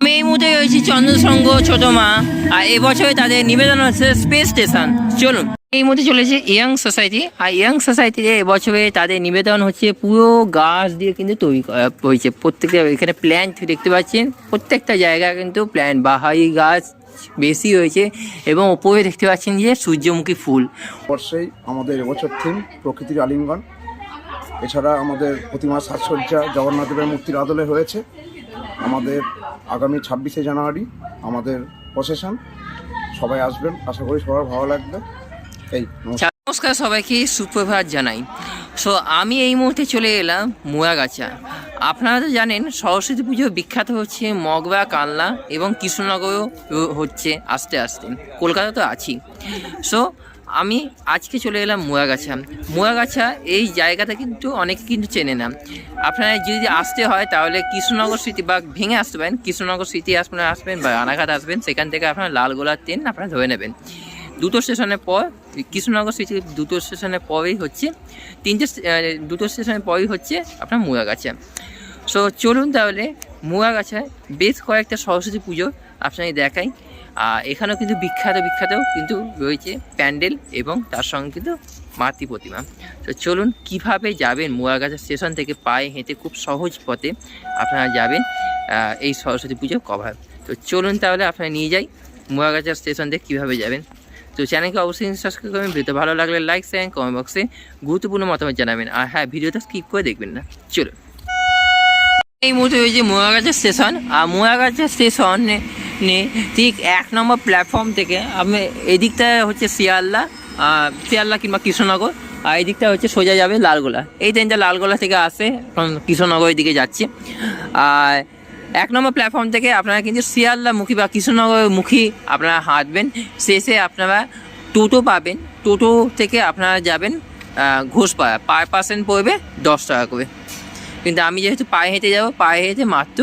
এই মুহূর্তে রয়েছি চন্দ্রসঙ্গ ছোট মা আর এবছরে তাদের নিবেদন হচ্ছে স্পেস স্টেশন। চলুন। এই মুহূর্তে চলেছে ইয়াং সোসাইটি। আর ইয়াং সোসাইটিতে এবছরে তাদের নিবেদন হচ্ছে পুরো গাছ দিয়ে কিন্তু তৈরি করা হয়েছে। প্রত্যেকটা এখানে প্ল্যান্ট দেখতে পাচ্ছেন। প্রত্যেকটা জায়গায় কিন্তু প্ল্যান্ট বাহারি গাছ বেশি হয়েছে এবং ওপরে দেখতে পাচ্ছেন যে সূর্যমুখী ফুল। বর্ষেই আমাদের এবছর থিম প্রকৃতির আলিঙ্গন। এছাড়া আমাদের প্রতিমা সাজসজ্জা জগন্নাথ দেবের মূর্তির আদলে হয়েছে। আমাদের আগামী ছাব্বিশে জানুয়ারি আমাদের প্রসেশন সবাই আসবেন, আশা করি সবার ভালো লাগবে। এই, নমস্কার। সবাইকে, সুপ্রভাত জানাই। সো আমি এই মুহূর্তে চলে এলাম মুয়াগাছা। আপনারা তো জানেন, সরস্বতী পুজো বিখ্যাত হচ্ছে মগবা কালনা এবং কৃষ্ণনগরও হচ্ছে আস্তে আস্তে। কলকাতা তো আছি। সো আমি আজকে চলে এলাম মুয়াগাছা। মুয়াগাছা এই জায়গাটা কিন্তু অনেকে কিন্তু চেনে না। আপনারা যদি আসতে হয় তাহলে কৃষ্ণনগর স্মৃতি বা ভেঙে আসতে পারেন। কৃষ্ণনগর স্মৃতি আপনারা আসবেন বা রানাঘাট আসবেন, সেখান থেকে আপনারা লালগোলার ট্রেন আপনারা ধরে নেবেন। দুটো স্টেশনের পর, কৃষ্ণনগর সিটি দুটো স্টেশনের পরেই হচ্ছে, তিনটে দুটো স্টেশনের পরেই হচ্ছে আপনার মুয়াগাছা। সো চলুন তাহলে মুয়াগাছায় বেশ কয়েকটা সরস্বতী পুজো আপনাকে দেখাই। এখানেও কিন্তু বিখ্যাত বিখ্যাত কিন্তু রয়েছে প্যান্ডেল এবং তার সঙ্গে কিন্তু মাতৃ প্রতিমা। তো চলুন, কীভাবে যাবেন মুয়াগাছা স্টেশন থেকে পায়ে হেঁটে খুব সহজ পথে আপনারা যাবেন এই সরস্বতী পুজো কভার। তো চলুন তাহলে আপনারা নিয়ে যাই মুয়াগাছা স্টেশন থেকে কীভাবে যাবেন। তো চ্যানেলকে অবশ্যই সাবস্ক্রাইব করবেন ভিডিও ভালো লাগলে লাইক শেয়ার কমেন্ট বক্সে গুরুত্বপূর্ণ মতামত জানাবেন। আর হ্যাঁ ভিডিওটা স্কিপ করে দেখবেন না। চলুন। এই মুহূর্তে রয়েছে মোয়াগাছা স্টেশন। আর মোয়াগাছা স্টেশন নে ঠিক এক নম্বর প্ল্যাটফর্ম থেকে আপনি এদিকটা হচ্ছে শিয়ালদা আহ, শিয়ালদা কিংবা কৃষ্ণনগর আর এই দিকটা হচ্ছে সোজা যাবে লালগোলা। এই ট্রেনটা লালগোলা থেকে আসে কৃষ্ণনগরের দিকে যাচ্ছে। আর এক নম্বর প্ল্যাটফর্ম থেকে আপনারা কিন্তু শিয়ালদা মুখী বা কৃষ্ণনগর মুখী আপনারা হাঁটবেন। শেষে আপনারা টোটো পাবেন। টোটো থেকে আপনারা যাবেন ঘোষপাড়া। পার পার্সেন্ট পড়বে দশ টাকা করে। কিন্তু আমি যেহেতু পায়ে হেঁটে যাব পায়ে হেঁটে মাত্র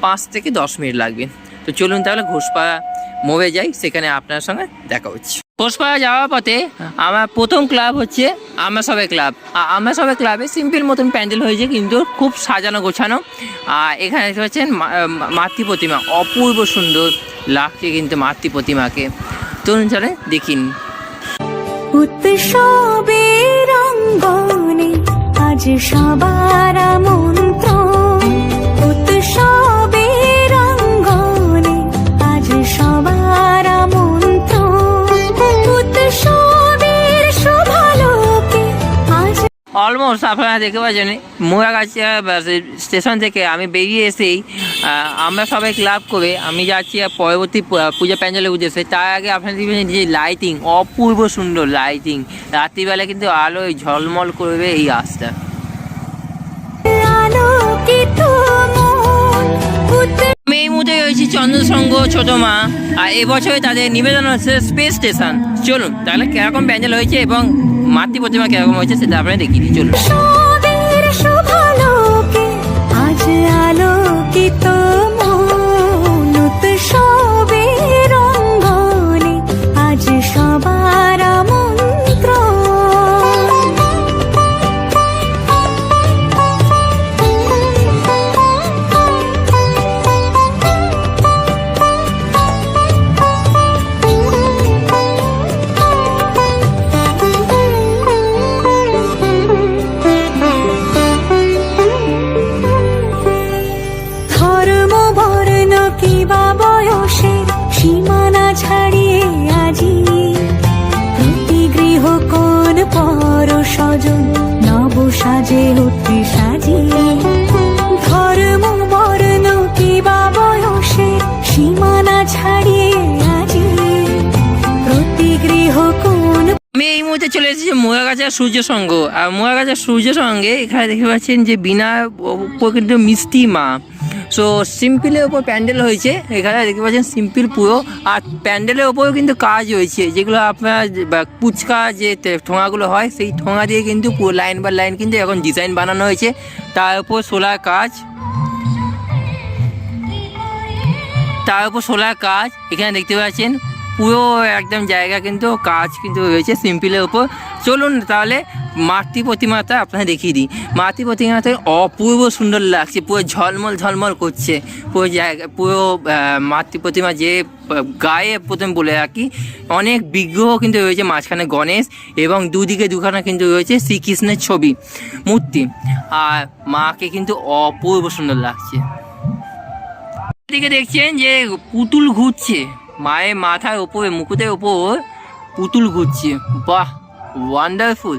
পাঁচ থেকে দশ মিনিট লাগবে। তো চলুন তাহলে ঘোষপাড়া মোড়ে যাই, সেখানে আপনার সঙ্গে দেখা হচ্ছে। ঘোষপাড়া যাওয়ার পথে আমার প্রথম ক্লাব হচ্ছে আমরা সবাই ক্লাব। আমরা সবাই ক্লাবে সিম্পল মতন প্যান্ডেল হয়েছে, কিন্তু খুব সাজানো গোছানো। আর এখানে মা- মাতৃ প্রতিমা, অপূর্ব সুন্দর লাগছে কিন্তু মাতৃ প্রতিমাকে। চলুন চলে দেখিন উৎসবের অঙ্গনে আজ সবার মন্ত্র অলমোস্ট আপনারা দেখতে পাচ্ছেন মোয়াগাছিয়া স্টেশন থেকে আমি বেরিয়ে এসেই আমরা সবাই ক্লাব করে আমি যাচ্ছি পরবর্তী পূজা প্যান্ডেলের উদ্দেশ্যে। তার আগে আপনারা দেখবেন যে লাইটিং অপূর্ব সুন্দর লাইটিং রাত্রিবেলা কিন্তু আলোয় ঝলমল করবে এই রাস্তা। রয়েছি চন্দ্রসঙ্গ ছোট মা আর এবছরে তাদের নিবেদন হচ্ছে স্পেস স্টেশন চলুন, তাহলে কীরকম প্যান্ডেল হয়েছে এবং মাতৃ প্রতিমা কীরকম হয়েছে সেটা আপনারা দেখিয়ে দিই চলুন। আজ আলোকিত পর স্বজন নব সাজে উঠে সাজিয়ে ধর্ম বর্ণ কিবা বয়সের সীমানা ছাড়িয়ে আজি প্রতি গৃহ কোন আমি এই মুহূর্তে চলে এসেছি মোয়াগাছার সূর্য সঙ্গ। আর মোয়াগাছার সূর্য সঙ্গে এখানে দেখতে পাচ্ছেন যে বিনা উপর কিন্তু মিষ্টি মা। সো সিম্পলের ওপর প্যান্ডেল হয়েছে। এখানে দেখতে পাচ্ছেন সিম্পল পুরো। আর প্যান্ডেলের ওপরেও কিন্তু কাজ হয়েছে। যেগুলো আপনার বা পুচকা যে ঠোঙাগুলো হয়, সেই ঠোঙা দিয়ে কিন্তু পুরো লাইন বাই লাইন কিন্তু এখন ডিজাইন বানানো হয়েছে। তার উপর সোলার কাজ। তার উপর সোলার কাজ। এখানে দেখতে পাচ্ছেন পুরো একদম জায়গা কিন্তু কাজ কিন্তু হয়েছে সিম্পলের উপর। চলুন তাহলে মাতৃ প্রতিমাটা আপনাকে দেখিয়ে দিই। মাতৃ প্রতিমাটা অপূর্ব সুন্দর লাগছে, পুরো ঝলমল ঝলমল করছে। পুরো জায়গা, পুরো মাতৃ প্রতিমা যে গায়ে প্রথম বলে রাখি, অনেক বিগ্রহ কিন্তু রয়েছে মাঝখানে গণেশ এবং দুদিকে দুখানা কিন্তু রয়েছে শ্রীকৃষ্ণের ছবি, মূর্তি। আর মাকে কিন্তু অপূর্ব সুন্দর লাগছে। এদিকে দেখছেন যে, পুতুল ঘুরছে, মায়ের মাথার ওপরে, মুকুটের ওপর পুতুল ঘুরছে। বাহ ওয়ান্ডারফুল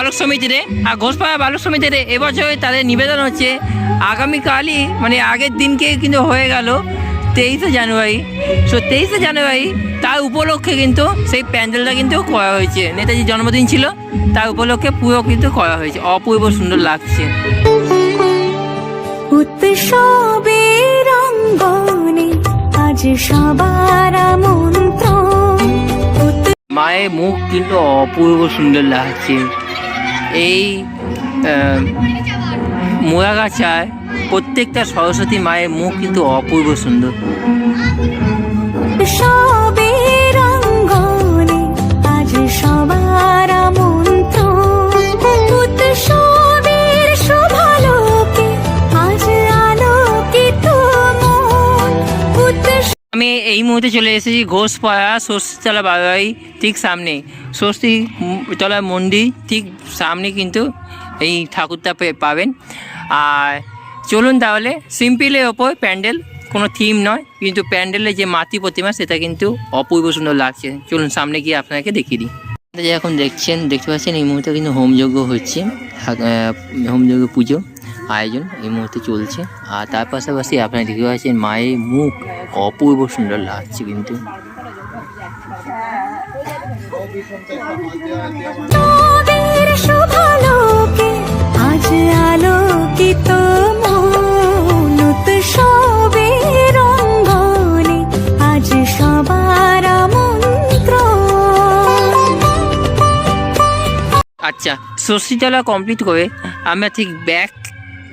বালক সমিতিতে আর ঘোষপাড়া বালক সমিতিতে এবছর তাদের নিবেদন হচ্ছে। আগামীকালই মানে আগের দিনকে কিন্তু হয়ে গেল তেইশে জানুয়ারি। সো তেইশে জানুয়ারি তার উপলক্ষে কিন্তু সেই প্যান্ডেলটা কিন্তু করা হয়েছে। নেতাজির জন্মদিন ছিল তার উপলক্ষে পুরো কিন্তু করা হয়েছে। অপূর্ব সুন্দর লাগছে। আজ সবার মায়ের মুখ কিন্তু অপূর্ব সুন্দর লাগছে। এই মোয়াগাছায় প্রত্যেকটা সরস্বতী মায়ের মুখ কিন্তু অপূর্ব সুন্দর। সবার আমন্ত্রণ। এই মুহূর্তে চলে এসেছি ঘোষ ঘোষপাড়া ষষ্ঠীতলা বাবাই ঠিক সামনে। ষষ্ঠী উম, তলা মন্দির ঠিক সামনে কিন্তু এই ঠাকুরটা পাবেন। আর চলুন তাহলে সিম্পলের ওপর প্যান্ডেল কোনো থিম নয় কিন্তু প্যান্ডেলের যে মাতৃ প্রতিমা সেটা কিন্তু অপূর্ব সুন্দর লাগছে। চলুন সামনে গিয়ে আপনাকে দেখিয়ে দিই। এখন দেখছেন দেখতে পাচ্ছেন এই মুহূর্তে কিন্তু হোমযজ্ঞ হচ্ছে। হোমযজ্ঞ পুজো। আয়োজন এই মুহূর্তে চলছে। আর তার পাশাপাশি আপনারা দেখতে পাচ্ছেন মায়ের মুখ অপূর্ব সুন্দর লাগছে কিন্তু। আজ আলোকিত আচ্ছা ষষ্ঠীতলা কমপ্লিট করে আমরা ঠিক ব্যাক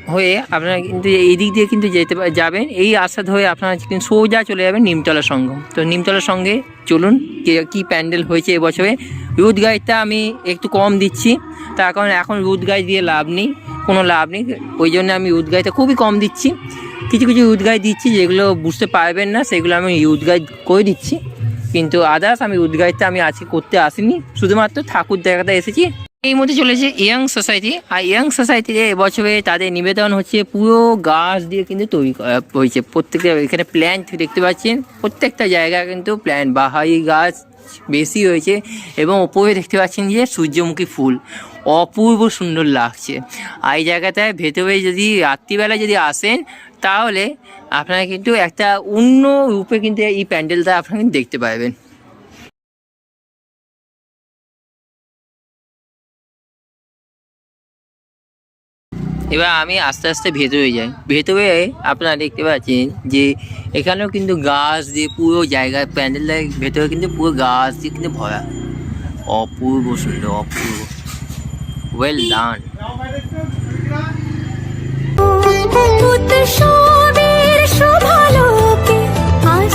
হয়ে আপনারা কিন্তু এই দিক দিয়ে কিন্তু যেতে যাবেন। এই আশা ধরে আপনারা কিন্তু সোজা চলে যাবেন নিমতলা সঙ্গম। তো নিমতলা সঙ্গে চলুন, কে- কি প্যান্ডেল হয়েছে এবছরে। রুট গাইডটা আমি একটু কম দিচ্ছি, তার কারণ এখন রুট গাইড দিয়ে লাভ নেই, কোনো লাভ নেই। ওই জন্য আমি রুট গাইডটা খুবই কম দিচ্ছি। কিছু কিছু রুট গাইড দিচ্ছি যেগুলো বুঝতে পারবেন না, সেগুলো আমি রুট গাইড করে দিচ্ছি। কিন্তু আদার্স আমি রুট গাইডটা আমি আজকে করতে আসিনি। শুধুমাত্র ঠাকুর দেখাতে এসেছি। এই মধ্যে চলেছে ইয়াং সোসাইটি। আর ইয়াং সোসাইটিতে এবছরে তাদের নিবেদন হচ্ছে পুরো গাছ দিয়ে কিন্তু তৈরি করা হয়েছে। প্রত্যেকটা এখানে প্ল্যান্ট দেখতে পাচ্ছেন। প্রত্যেকটা জায়গায় কিন্তু প্ল্যান্ট বাহারি গাছ বেশি হয়েছে এবং ওপরে দেখতে পাচ্ছেন যে সূর্যমুখী ফুল। অপূর্ব সুন্দর লাগছে। আর এই জায়গাটায় ভেতরে যদি রাত্রিবেলা যদি আসেন, তাহলে আপনারা কিন্তু একটা অন্য রূপে কিন্তু এই প্যান্ডেলটা আপনারা দেখতে পাবেন। এবার আমি আস্তে আস্তে ভেতরে যাই। ভেতরে আপনারা দেখতে পাচ্ছেন যে এখানেও কিন্তু গাছ দিয়ে পুরো জায়গায় প্যান্ডেলের ভেতরে কিন্তু পুরো গাছ দিয়ে কিন্তু ভরা। অপূর্ব সুন্দর, অপূর্ব। ওয়েল ডান আজ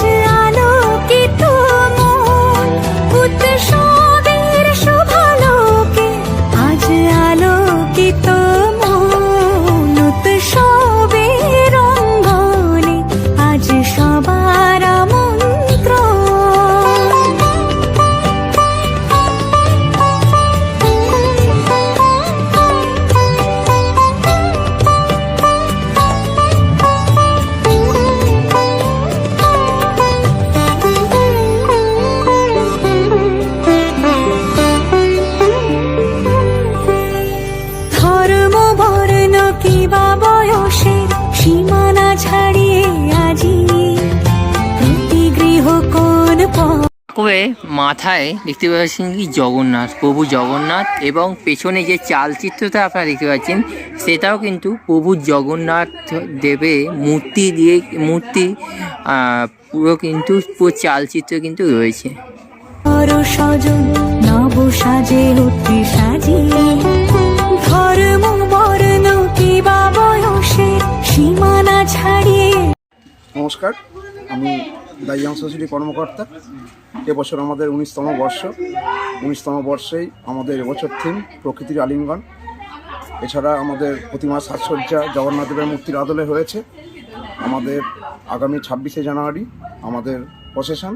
করে মাথায় দেখতে পাচ্ছেন কি জগন্নাথ প্রভু জগন্নাথ এবং পেছনে যে চালচিত্রটা আপনারা দেখতে পাচ্ছেন সেটাও কিন্তু প্রভু জগন্নাথ দেবে মূর্তি দিয়ে মূর্তি পুরো কিন্তু পুরো চালচিত্র কিন্তু রয়েছে। নমস্কার আমি সোসাইটি কর্মকর্তা এবছর আমাদের উনিশতম বর্ষ। উনিশতম বর্ষেই আমাদের এবছর থিম প্রকৃতির আলিঙ্গন। এছাড়া আমাদের প্রতিমা সাজসজ্জা জগন্নাথদেবের মূর্তির আদলে হয়েছে। আমাদের আগামী ছাব্বিশে জানুয়ারি আমাদের প্রসেশন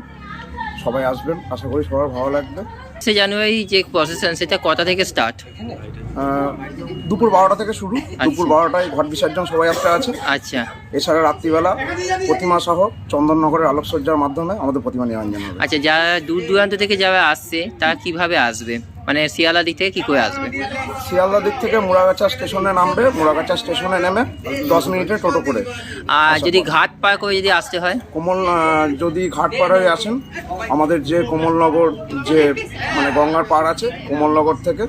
সবাই আসবেন, আশা করি সবার ভালো লাগবে। সে জানুয়ারি যে প্রসেশন সেটা কটা থেকে স্টার্ট দুপুর বারোটা থেকে শুরু। দুপুর বারোটায় ঘট বিসর্জন শোভাযাত্রা আছে। আচ্ছা। এছাড়া রাত্রিবেলা প্রতিমা সহ চন্দননগরের আলোকসজ্জার মাধ্যমে আমাদের প্রতিমা জন্য আচ্ছা যারা দূর দূরান্ত থেকে যারা আসছে তারা কীভাবে আসবে? মানে শিয়ালা দিক থেকে কি করে আসবে? শিয়ালদা দিক থেকে মুড়াগাছা স্টেশনে নামবে মুড়াগাছা স্টেশনে নেমে দশ মিনিটে টোটো করে আর যদি ঘাট পার করে যদি আসতে হয়? কোমল যদি ঘাট পার হয়ে আসেন আমাদের যে কোমলনগর যে মানে গঙ্গার পাড় আছে কোমলনগর থেকে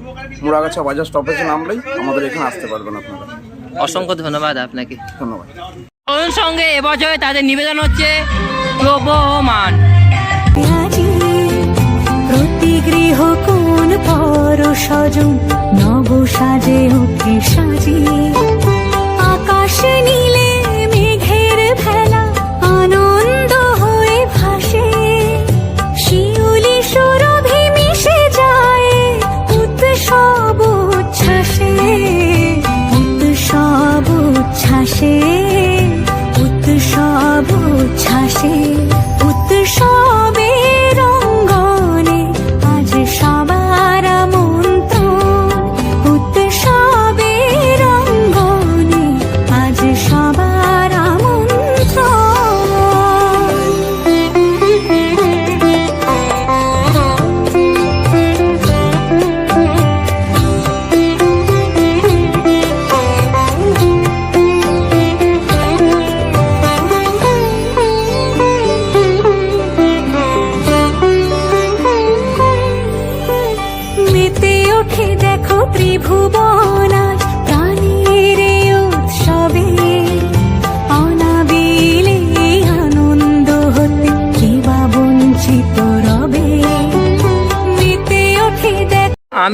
মুড়াগাছা বাজার স্টপেজে নামলেই আমাদের এখানে আসতে পারবেন আপনারা। অসংখ্য ধন্যবাদ আপনাকে। ধন্যবাদ। সঙ্গে এবছরে তাদের নিবেদন হচ্ছে প্রবহমান। প্রতি গৃহ পর সজন নব সাজে ওকে সাজিয়ে আকাশ নীলে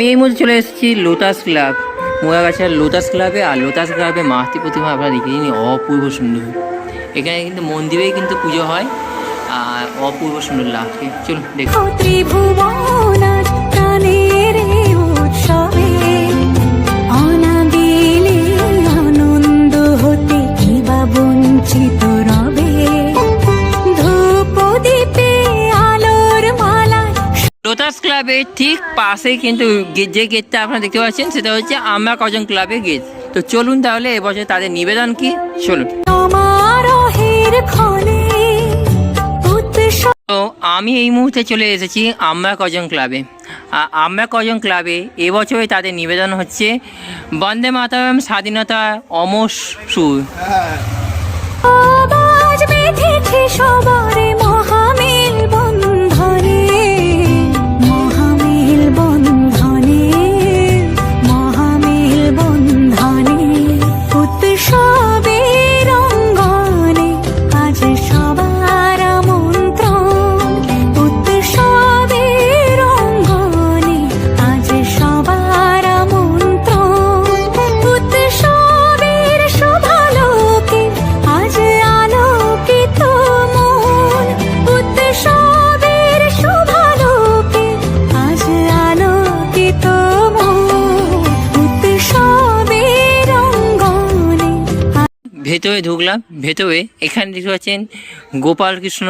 আমি এই মধ্যে চলে এসেছি লোটাস ক্লাব মোয়াগাছার লোটাস ক্লাবে আর লোটাস ক্লাবে মাহাতি প্রতিমা দেখে নিন অপূর্ব সুন্দর। এখানে কিন্তু মন্দিরেই কিন্তু পুজো হয়, আর অপূর্ব সুন্দর লাগছে। চলুন দেখুন লোটাস ক্লাবের ঠিক পাশে কিন্তু যে গেটটা আপনারা দেখতে পাচ্ছেন সেটা হচ্ছে আমরা কজন ক্লাবের গেট তো চলুন তাহলে এবছর তাদের নিবেদন কি? চলুন। তো আমি এই মুহূর্তে চলে এসেছি আমরা কজন ক্লাবে। আর আমরা কজন ক্লাবে এবছরে তাদের নিবেদন হচ্ছে বন্দে মাতারাম স্বাধীনতা অমর সুর। সবারে। ভেতরে ঢুকলাম, ভেতরে এখানে দেখতে পাচ্ছেন গোপাল কৃষ্ণ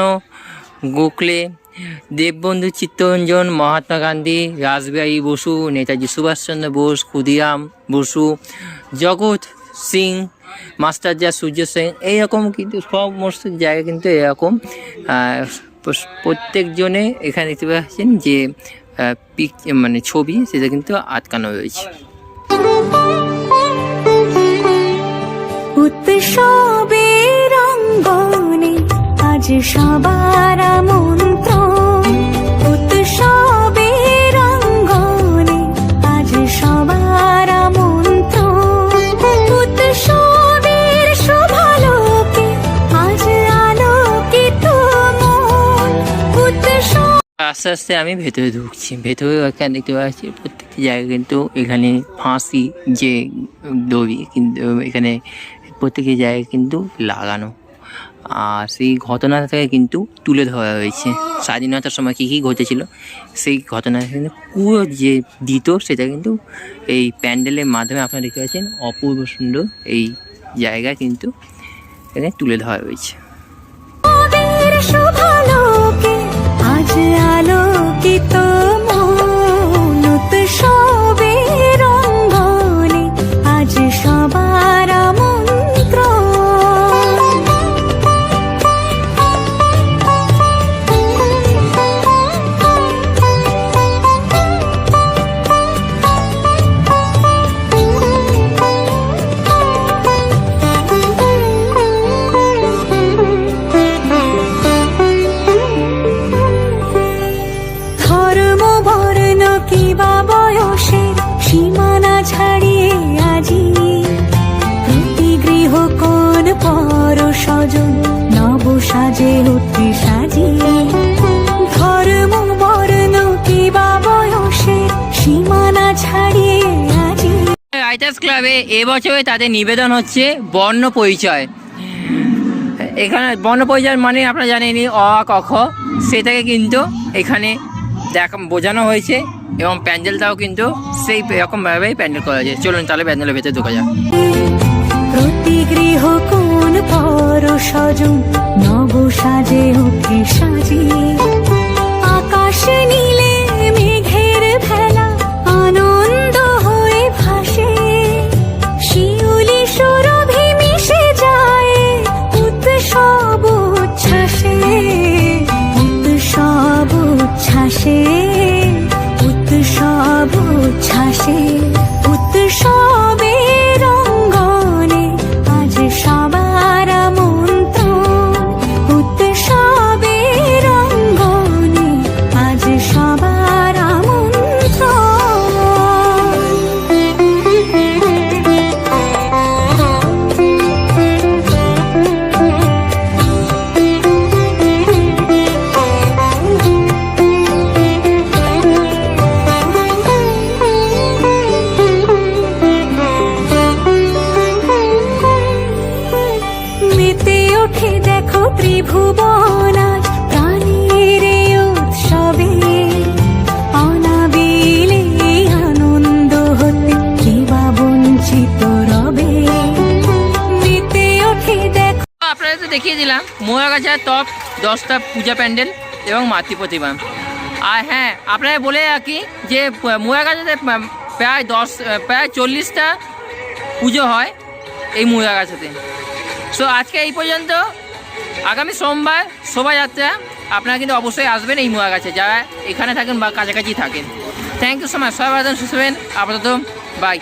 গোখলে, দেববন্ধু চিত্তরঞ্জন, মহাত্মা গান্ধী, রাসবিহারী বসু, নেতাজি সুভাষচন্দ্র বোস, ক্ষুদিরাম বসু, জগৎ সিং মাস্টারজা সূর্য সেন, এইরকম কিন্তু সমস্ত জায়গা কিন্তু এরকম। প্রত্যেকজনে এখানে দেখতে পাচ্ছেন যে পিক মানে ছবি, সেটা কিন্তু আটকানো রয়েছে। আজ সবার সবার আস্তে আস্তে আমি ভেতরে ঢুকছি। ভেতরে এখানে দেখতে পাচ্ছি, প্রত্যেকটি জায়গায় কিন্তু এখানে ফাঁসি যে দড়ি কিন্তু এখানে প্রত্যেকটি জায়গায় কিন্তু লাগানো। আর সেই ঘটনাটাকে কিন্তু তুলে ধরা হয়েছে। স্বাধীনতার সময় কী কী ঘটেছিল, সেই ঘটনা কিন্তু পুরো যে দিত সেটা কিন্তু এই প্যান্ডেলের মাধ্যমে আপনারা দেখতে পাচ্ছেন, অপূর্ব সুন্দর এই জায়গা কিন্তু এখানে তুলে ধরা হয়েছে। আজ আলোকিত রাইটার্স ক্লাবে এবছরে তাদের নিবেদন হচ্ছে বর্ণ পরিচয়। এখানে বর্ণ পরিচয় মানে আপনারা জানেনই অ আ, ক খ সেটাকে কিন্তু এখানে দেখা বোঝানো হয়েছে এবং প্যান্ডেলটাও কিন্তু সেই রকমভাবেই প্যান্ডেল করা যায় চলুন তাহলে প্যান্ডেলের ভেতরে ঢোকা যাক। প্রতি সাজে সাজিয়ে আকাশ নীলে দশটা পূজা প্যান্ডেল এবং মাতৃ প্রতিমা। আর হ্যাঁ আপনারা বলে রাখি যে মহাগাছাতে প্রায় দশ প্রায় চল্লিশটা পুজো হয় এই মহাগাছাতে সো আজকে এই পর্যন্ত। আগামী সোমবার শোভাযাত্রা, আপনারা কিন্তু অবশ্যই আসবেন এই মহাগাছে যারা এখানে থাকেন বা কাছাকাছি থাকেন। থ্যাংক ইউ সো মাচ সবাই সুস্থ থাকবেন। আপাতত বাই